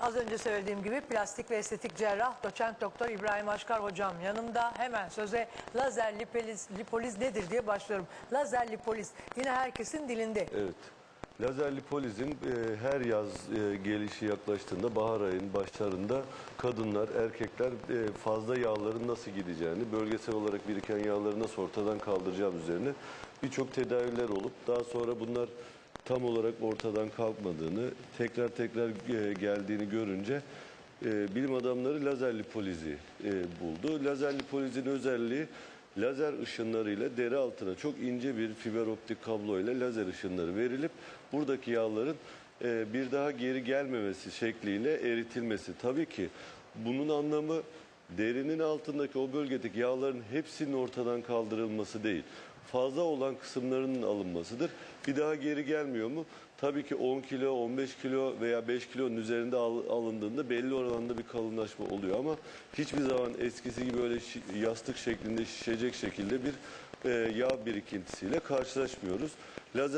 az önce söylediğim gibi plastik ve estetik cerrah doçent doktor İbrahim Aşkar hocam yanımda. Hemen söze lazer lipoliz, lipoliz nedir diye başlıyorum. Lazer lipoliz yine herkesin dilinde. Evet. Lazer lipolizin e, her yaz e, gelişi yaklaştığında bahar ayının başlarında kadınlar, erkekler e, fazla yağların nasıl gideceğini, bölgesel olarak biriken yağları nasıl ortadan kaldıracağım üzerine birçok tedaviler olup daha sonra bunlar tam olarak ortadan kalkmadığını, tekrar tekrar e, geldiğini görünce e, bilim adamları lazer lipolizi e, buldu. Lazer lipolizin özelliği lazer ışınlarıyla deri altına çok ince bir fiber optik kablo ile lazer ışınları verilip buradaki yağların bir daha geri gelmemesi şekliyle eritilmesi. Tabii ki bunun anlamı derinin altındaki o bölgedeki yağların hepsinin ortadan kaldırılması değil. Fazla olan kısımlarının alınmasıdır. Bir daha geri gelmiyor mu? Tabii ki 10 kilo, 15 kilo veya 5 kilonun üzerinde al- alındığında belli oranda bir kalınlaşma oluyor ama hiçbir zaman eskisi gibi öyle yastık şeklinde şişecek şekilde bir e, yağ birikintisiyle karşılaşmıyoruz. Lazer